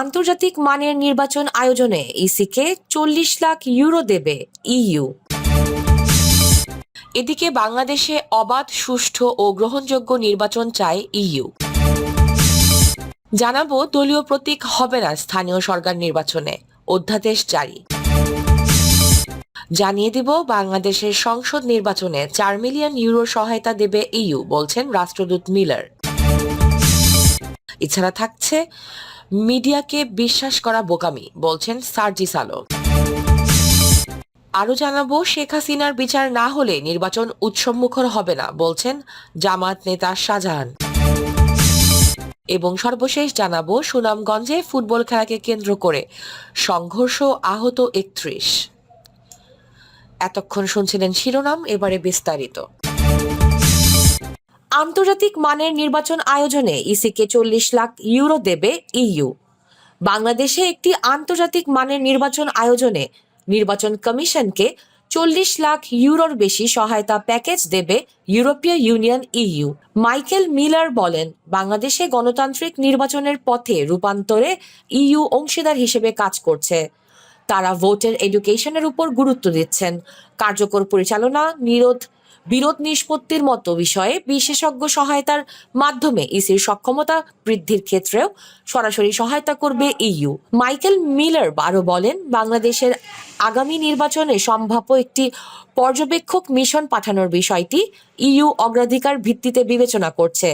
আন্তর্জাতিক মানের নির্বাচন আয়োজনে ইসিকে চল্লিশ লাখ ইউরো দেবে ইইউ এদিকে বাংলাদেশে অবাধ, সুষ্ঠু ও গ্রহণযোগ্য নির্বাচন চায় ইইউ জানাব, দলীয় প্রতীক হবে না স্থানীয় সরকার নির্বাচনে, অধ্যাদেশ জারি। জানিয়ে দিব, বাংলাদেশের সংসদ নির্বাচনে চার মিলিয়ন ইউরো সহায়তা দেবে ইইউ বলছেন রাষ্ট্রদূত মিলার। এছাড়া থাকছে মিডিয়াকে বিশ্বাস করা বোকামি, বলছেন সার্জিস আলম। আরও জানাব, শেখ হাসিনার বিচার না হলে নির্বাচন উৎসবমুখর হবে না, বলছেন জামাত নেতা শাহজাহান। এবং সর্বশেষ জানাব, সুনামগঞ্জে ফুটবল খেলাকে কেন্দ্র করে সংঘর্ষ আহত একত্রিশ। এতক্ষণ শুনছিলেন শিরোনাম, এবারে বিস্তারিত। আন্তর্জাতিক মানের নির্বাচন আয়োজনে ইসিকে চল্লিশ লাখ ইউরো দেবে ইইউ বাংলাদেশে একটি আন্তর্জাতিক মানের নির্বাচন আয়োজনে নির্বাচন কমিশনকে চল্লিশ লাখ ইউরোর বেশি সহায়তা প্যাকেজ দেবে ইউরোপীয় ইউনিয়ন ইইউ মাইকেল মিলার বলেন, বাংলাদেশে গণতান্ত্রিক নির্বাচনের পথে রূপান্তরে ইইউ অংশীদার হিসেবে কাজ করছে। তারা ভোটের এডুকেশনের উপর গুরুত্ব দিচ্ছেন। কার্যকর পরিচালনা, নিরোধ বিরোধ নিষ্পত্তির মতো বিষয়ে বিশেষজ্ঞ সহায়তার মাধ্যমে ইসির সক্ষমতা বৃদ্ধির ক্ষেত্রেও সরাসরি সহায়তা করবে ইইউ। মাইকেল মিলার আরও বলেন, বাংলাদেশের আগামী নির্বাচনে সম্ভাব্য একটি পর্যবেক্ষক মিশন পাঠানোর বিষয়টি ইইউ অগ্রাধিকার ভিত্তিতে বিবেচনা করছে।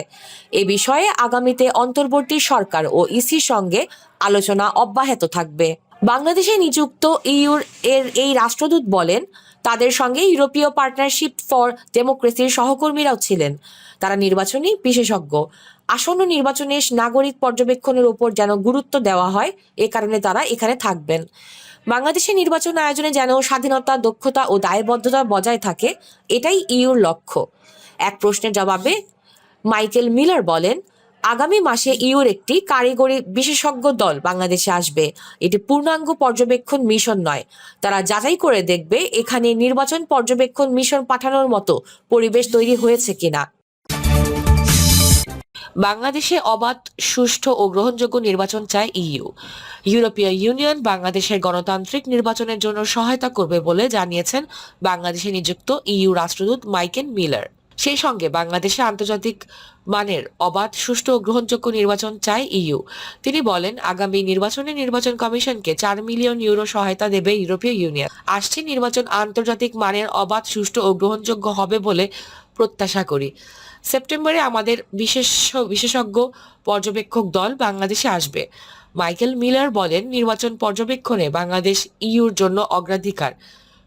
এ বিষয়ে আগামীতে অন্তর্বর্তী সরকার ও ইসির সঙ্গে আলোচনা অব্যাহত থাকবে। বাংলাদেশে নিযুক্ত ইউর এর এই রাষ্ট্রদূত বলেন, তাদের সঙ্গে ইউরোপীয় পার্টনারশিপ ফর ডেমোক্রেসির সহকর্মীরাও ছিলেন। তারা নির্বাচনী বিশেষজ্ঞ। আসন্ন নির্বাচনে নাগরিক পর্যবেক্ষণের উপর যেন গুরুত্ব দেওয়া হয়, এ কারণে তারা এখানে থাকবেন। বাংলাদেশে নির্বাচন আয়োজনে যেন স্বাধীনতা, দক্ষতা ও দায়বদ্ধতা বজায় থাকে, এটাই ইউর লক্ষ্য। এক প্রশ্নের জবাবে মাইকেল মিলার বলেন আগামী মাসে ইউর একটি কারিগরি বিশেষজ্ঞ দল বাংলাদেশে আসবে। এটি পূর্ণাঙ্গ পর্যবেক্ষণ মিশন নয়। তারা যাচাই করে দেখবে এখানে নির্বাচন পর্যবেক্ষণ মিশন পাঠানোর মতো পরিবেশ তৈরি হয়েছে কিনা। বাংলাদেশে অবাধ, সুষ্ঠু ও গ্রহণযোগ্য নির্বাচন চায় ইইউ। ইউরোপীয় ইউনিয়ন বাংলাদেশের গণতান্ত্রিক নির্বাচনের জন্য সহায়তা করবে বলে জানিয়েছেন বাংলাদেশে নিযুক্ত ইইউ রাষ্ট্রদূত মাইকেল মিলার। সেই সঙ্গে বাংলাদেশে আন্তর্জাতিক মানের অবাধ, সুষ্ঠু ও গ্রহণযোগ্য নির্বাচন চায় ইইউ। তিনি বলেন, আগামী নির্বাচনে নির্বাচন কমিশনকে চার মিলিয়ন ইউরো সহায়তা দেবে ইউরোপীয় ইউনিয়ন। আসছে নির্বাচন আন্তর্জাতিক মানের অবাধ, সুষ্ঠু ও গ্রহণযোগ্য হবে বলে প্রত্যাশা করি। সেপ্টেম্বরে আমাদের বিশেষ, বিশেষজ্ঞ পর্যবেক্ষক দল বাংলাদেশে আসবে। মাইকেল মিলার বলেন, নির্বাচন পর্যবেক্ষণে বাংলাদেশ ইইউর জন্য অগ্রাধিকার।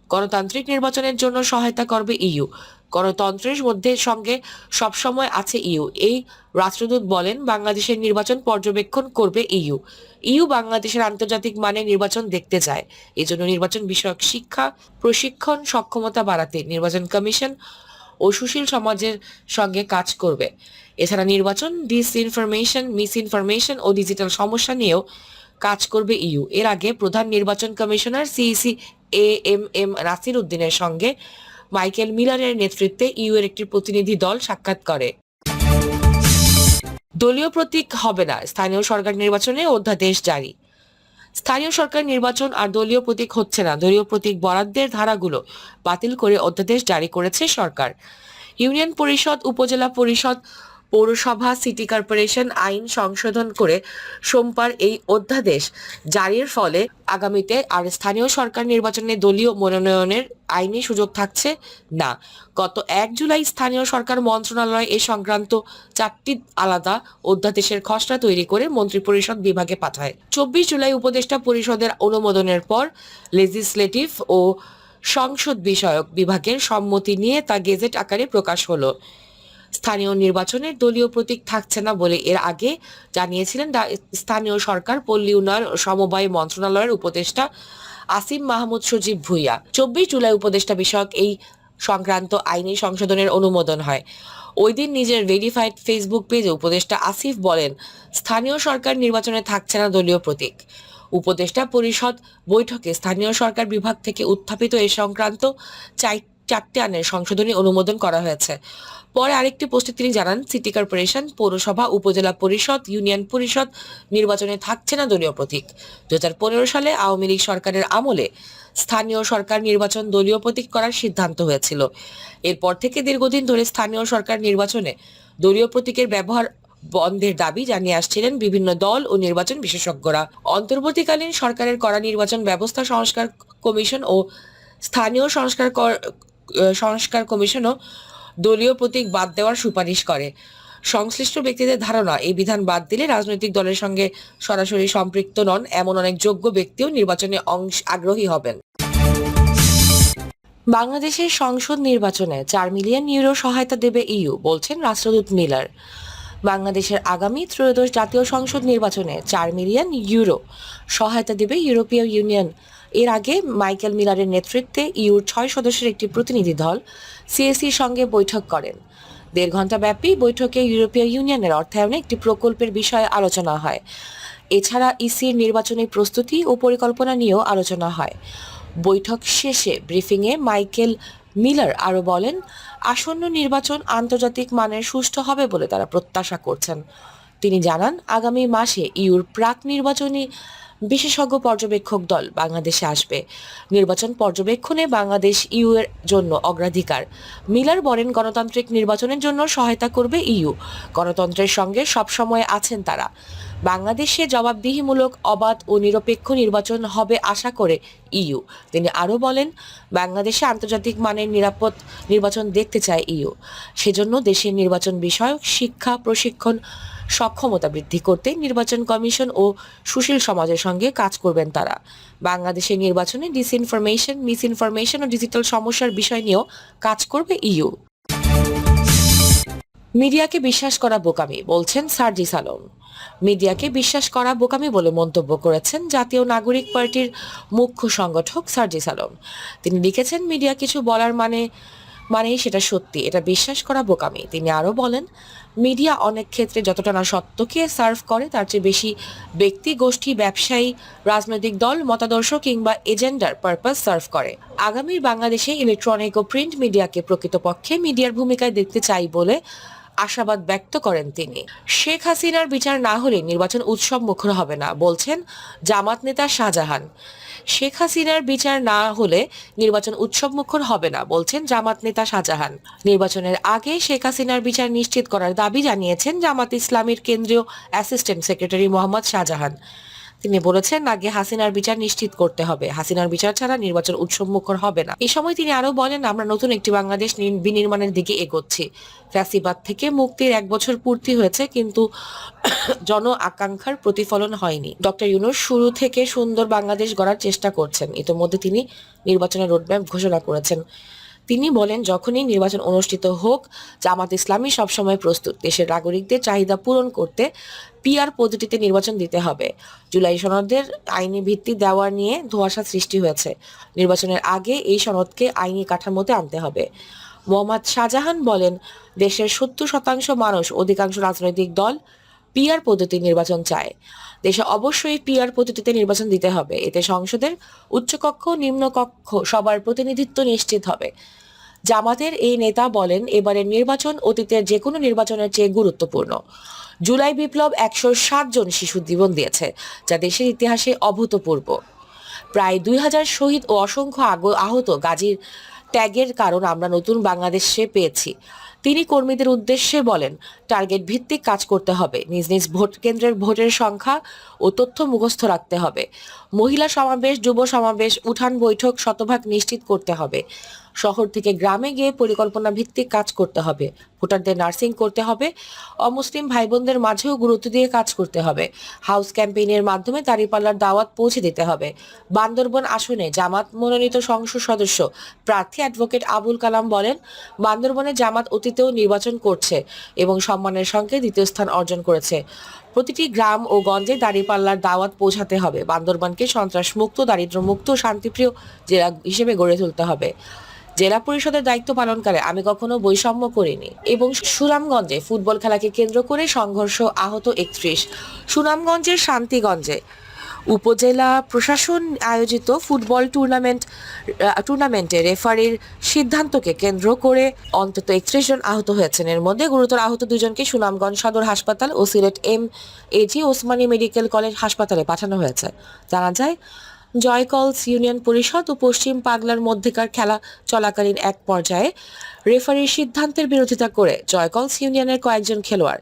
গণতান্ত্রিক নির্বাচনের জন্য সহায়তা করবে ইইউ গণতন্ত্রের মধ্যে সঙ্গে সবসময় আছে ইউ। এই রাষ্ট্রদূত বলেন, বাংলাদেশের নির্বাচন পর্যবেক্ষণ করবে ইউ। ইউ বাংলাদেশের আন্তর্জাতিক মানে নির্বাচন দেখতে চায় এজন্য নির্বাচন বিষয়ক শিক্ষা, প্রশিক্ষণ, সক্ষমতা বাড়াতে নির্বাচন কমিশন ও সুশীল সমাজের সঙ্গে কাজ করবে। এছাড়া নির্বাচন ডিসইনফরমেশন মিসইনফরমেশন ও ডিজিটাল সমস্যা নিয়েও কাজ করবে ইউ। এর আগে প্রধান নির্বাচন commissioner CEC A M M Nasir উদ্দিনের সঙ্গে মাইকেল মিলারের নেতৃত্বে ইউ এর একটি প্রতিনিধি দল সাক্ষাৎ করে। দলীয় প্রতীক হবে না, স্থানীয় সরকার নির্বাচনে অধ্যাদেশ জারি। স্থানীয় সরকার নির্বাচন আর দলীয় প্রতীক হচ্ছে না, দলীয় প্রতীক বরাদ্দের ধারাগুলো বাতিল করে অধ্যাদেশ জারি করেছে সরকার। ইউনিয়ন পরিষদ, উপজেলা পরিষদ পৌরসভা, সিটি কর্পোরেশন আইন সংশোধন করে সোমবার এই অধ্যাদেশ জারির ফলে আগামীতে আর স্থানীয় সরকার নির্বাচনে দলীয় মনোনয়নের আইনি সুযোগ থাকছে না। গত এক জুলাই স্থানীয় সরকার মন্ত্রণালয় এ সংক্রান্ত চারটি আলাদা অধ্যাদেশের খসড়া তৈরি করে মন্ত্রিপরিষদ বিভাগে পাঠায়। চব্বিশ জুলাই উপদেষ্টা পরিষদের অনুমোদনের পর লেজিসলেটিভ ও সংসদ বিষয়ক বিভাগের সম্মতি নিয়ে তা গেজেট আকারে প্রকাশ হলো। স্থানীয় নির্বাচনের দলীয় প্রতীক থাকছে না বলে এর আগে জানিয়েছিলেন স্থানীয় সরকার, পল্লী উন্নয়ন সমবায় মন্ত্রণালয়ের উপদেষ্টা আসিম মাহমুদ সজীব ভুইয়া। চব্বিশ জুলাই উপদেষ্টা বিষয়ক এই সংক্রান্ত আইনি সংশোধনের অনুমোদন হয়। ওই দিন নিজের ভেরিফাইড ফেসবুক পেজে উপদেষ্টা আসিফ বলেন, স্থানীয় সরকার নির্বাচনে থাকছে না দলীয় প্রতীক। উপদেষ্টা পরিষদ বৈঠকে স্থানীয় সরকার বিভাগ থেকে উত্থাপিত এ সংক্রান্ত চাই- চারটি আইনের সংশোধনী অনুমোদন করা হয়েছে। পরে আরেকটি পোস্টে তিনি জানান, সিটি কর্পোরেশন, পৌরসভা, উপজেলা পরিষদ, ইউনিয়ন পরিষদ নির্বাচনে থাকছে না দলীয় প্রতীক। দুহাজার পনেরো সালে আওয়ামী লীগ সরকারের আমলে স্থানীয় সরকার নির্বাচন দলীয় প্রতীক করার সিদ্ধান্ত হয়েছিল। এরপর থেকে দীর্ঘদিন ধরে স্থানীয় সরকার নির্বাচনে দলীয় প্রতীকের ব্যবহার বন্ধের দাবি জানিয়ে আসছিলেন বিভিন্ন দল ও নির্বাচন বিশেষজ্ঞরা। অন্তর্বর্তীকালীন সরকারের করা নির্বাচন ব্যবস্থা সংস্কার কমিশন ও স্থানীয় সংস্কার সংস্কার কমিশনও দলীয় প্রতীক বাদ দেওয়ার সুপারিশ করে। সংশ্লিষ্ট ব্যক্তিদের ধারণা, এই বিধান বাদ দিলে রাজনৈতিক দলের সঙ্গে সরাসরি সম্পৃক্ত নন এমন অনেক যোগ্য ব্যক্তিও নির্বাচনে অংশ, আগ্রহী হবেন। বাংলাদেশের সংসদ নির্বাচনে চার মিলিয়ন ইউরো সহায়তা দেবে ইউ, বলছেন রাষ্ট্রদূত মিলার। বাংলাদেশের আগামী ত্রয়োদশ জাতীয় সংসদ নির্বাচনে চার মিলিয়ন ইউরো সহায়তা দেবে ইউরোপীয় ইউনিয়ন এর আগে মাইকেল মিলারের নেতৃত্বে ইউর ছয় সদস্যের একটি প্রতিনিধি দল সিএসির সঙ্গে বৈঠক করেন। দেড় ঘণ্টা ব্যাপী বৈঠকে ইউরোপীয় ইউনিয়নের অর্থায়নে একটি প্রকল্পের বিষয়ে আলোচনা হয়। এছাড়া ইসির নির্বাচনী প্রস্তুতি ও পরিকল্পনা নিয়েও আলোচনা হয়। বৈঠক শেষে ব্রিফিংয়ে মাইকেল মিলার আরও বলেন, আসন্ন নির্বাচন আন্তর্জাতিক মানের সুষ্ঠু হবে বলে তারা প্রত্যাশা করছেন। তিনি জানান, আগামী মাসে ইউর প্রাক নির্বাচনী বিশেষজ্ঞ পর্যবেক্ষক দল বাংলাদেশে আসবে। নির্বাচন পর্যবেক্ষণে বাংলাদেশ ইউ এর জন্য অগ্রাধিকার। মিলার বলেন, গণতান্ত্রিক নির্বাচনের জন্য সহায়তা করবে ইউ। গণতন্ত্রের সঙ্গে সবসময় আছেন তারা। বাংলাদেশে জবাবদিহিমূলক, অবাধ ও নিরপেক্ষ নির্বাচন হবে আশা করে ইউ। তিনি আরও বলেন, বাংলাদেশে আন্তর্জাতিক মানের নিরাপদ নির্বাচন দেখতে চায় ইউ। সেজন্য দেশের নির্বাচন বিষয়ক শিক্ষা, প্রশিক্ষণ সক্ষমতা বৃদ্ধি করতে নির্বাচন কমিশন ও সুশীল সমাজের সঙ্গে কাজ করবেন তারা। বাংলাদেশের নির্বাচনে ডিসইনফরমেশন মিসইনফরমেশন ও ডিজিটাল সমস্যার বিষয় নিয়েও কাজ করবে ইউ। মিডিয়াকে বিশ্বাস করা বোকামি, বলছেন সার্জিস আলম। মিডিয়াকে বিশ্বাস করা বোকামি বলে মন্তব্য করেছেন জাতীয় নাগরিক পার্টির মুখ্য সংগঠক সার্জিস আলম। তিনি লিখেছেন, মিডিয়া কিছু বলার মানে মানেই সেটা সত্যি, এটা বিশ্বাস করা বোকামি। তিনি আরও বলেন, মিডিয়া অনেক ক্ষেত্রে যতটা না সত্যকে সার্ভ করে, তার চেয়ে বেশি ব্যক্তি, গোষ্ঠী, ব্যবসায়ী, রাজনৈতিক দল, মতাদর্শ কিংবা এজেন্ডার পারপাস সার্ভ করে। আগামীর বাংলাদেশে ইলেকট্রনিক ও প্রিন্ট মিডিয়াকে প্রকৃতপক্ষে মিডিয়ার ভূমিকায় দেখতে চাই বলে আশাবাদ ব্যক্ত করেন তিনি। শেখ হাসিনার বিচার না হলে নির্বাচন উৎসব মুখর হবে না, বলছেন জামাত নেতা শাহজাহান। শেখ হাসিনার বিচার না হলে নির্বাচন উৎসব মুখর হবে না, বলছেন জামাত নেতা শাহজাহান। নির্বাচনের আগে শেখ হাসিনার বিচার নিশ্চিত করার দাবি জানিয়েছেন জামাত ইসলামীর কেন্দ্রীয় অ্যাসিস্ট্যান্ট সেক্রেটারি মোহাম্মদ শাহজাহান। তিনি বলেছেন, আগে হাসিনার বিচার নিশ্চিত করতে হবে। হাসিনার বিচার ছাড়া নির্বাচন উৎসব মুখর হবে না। এই সময় তিনি আরও বলেন, আমরা নতুন একটি বাংলাদেশ বিনির্মাণের দিকে এগোচ্ছি। ফ্যাসিবাদ থেকে মুক্তির এক বছর পূর্তি হয়েছে, কিন্তু জন আকাঙ্ক্ষার প্রতিফলন হয়নি। ডক্টর ইউনুস শুরু থেকে সুন্দর বাংলাদেশ গড়ার চেষ্টা করছেন। ইতোমধ্যে তিনি নির্বাচনের রোডম্যাপ ঘোষণা করেছেন। তিনি বলেন, যখনই নির্বাচন অনুষ্ঠিত হোক, জামাত ইসলামী সবসময় প্রস্তুত। দেশের নাগরিকদের চাহিদা পূরণ করতে পিআর পদ্ধতিতে নির্বাচন দিতে হবে। জুলাই সনদের আইনি ভিত্তি দেওয়ার নিয়ে ধোঁয়াশা সৃষ্টি হয়েছে। নির্বাচনের আগে এই সনদকে আইনি কাঠামোতে আনতে হবে। মোহাম্মদ শাহজাহান বলেন, দেশের সত্তর শতাংশ মানুষ অধিকাংশ রাজনৈতিক দল পিআর পদ্ধতি নির্বাচন চায়। দেশে অবশ্যই পিআর পদ্ধতিতে নির্বাচন দিতে হবে। এতে সংসদের উচ্চকক্ষ, নিম্নকক্ষ সবার প্রতিনিধিত্ব নিশ্চিত হবে। জামাতের এই নেতা বলেন, এবারের নির্বাচন অতীতের যে কোনো নির্বাচনের চেয়ে গুরুত্বপূর্ণ। জুলাই বিপ্লব একশো ষাট জন শিশু জীবন দিয়েছে, যা দেশের ইতিহাসে অভূতপূর্ব। প্রায় দুই হাজার শহীদ ও অসংখ্য আহত গাজীর ত্যাগের কারণ আমরা নতুন বাংলাদেশে পেয়েছি। তিনি কর্মীদের উদ্দেশ্যে বলেন টার্গেট ভিত্তিক কাজ করতে হবে। নিজ নিজ ভোট কেন্দ্রের ভোটের সংখ্যা ও তথ্য মুখস্থ রাখতে হবে। মহিলা সমাবেশ, যুব সমাবেশ, উঠান বৈঠক, শতভাগ নিশ্চিত করতে হবে। শহর থেকে গ্রামে গিয়ে পরিকল্পনা ভিত্তিক কাজ করতে হবে। ভোটারদের নার্সিং করতে হবে। অমুসলিম ভাই বোনদের মাঝেও গুরুত্ব দিয়ে কাজ করতে হবে। হাউস ক্যাম্পেইনের মাধ্যমে দাঁড়িপাল্লার দাওয়াত পৌঁছে দিতে হবে। বান্দরবন আসনে জামাত মনোনীত সংসদ সদস্য প্রার্থী অ্যাডভোকেট আবুল কালাম বলেন, বান্দরবনে জামাত অতীতেও নির্বাচন করছে এবং সম্মানের সঙ্গে দ্বিতীয় স্থান অর্জন করেছে। প্রতিটি গ্রাম ও গঞ্জে দাঁড়িপাল্লার দাওয়াত পৌঁছাতে হবে। বান্দরবানকে সন্ত্রাসমুক্ত, দারিদ্র্যমুক্ত, শান্তিপ্রিয় জেলা হিসেবে গড়ে তুলতে হবে। জেলা পরিষদের দায়িত্ব পালনকালে আমি কখনো বৈষম্য করিনি এবং সুনামগঞ্জে ফুটবল খেলাকে কেন্দ্র করে সংঘর্ষ আহত একত্রিশ। সুনামগঞ্জের শান্তিগঞ্জে উপজেলা প্রশাসন আয়োজিত ফুটবল টুর্নামেন্ট টুর্নামেন্টে রেফারির সিদ্ধান্তকে কেন্দ্র করে অন্তত একত্রিশ জন আহত হয়েছেন। এর মধ্যে গুরুতর আহত দুজনকে সুনামগঞ্জ সদর হাসপাতাল ও Sylhet M AG Osmani medical college হাসপাতালে পাঠানো হয়েছে। জানা যায়, জয়কলস ইউনিয়ন পরিষদ ও পশ্চিম পাগলার মধ্যেকার খেলা চলাকালীন এক পর্যায়ে রেফারির সিদ্ধান্তের বিরোধিতা করে জয়কলস ইউনিয়নের কয়েকজন খেলোয়াড়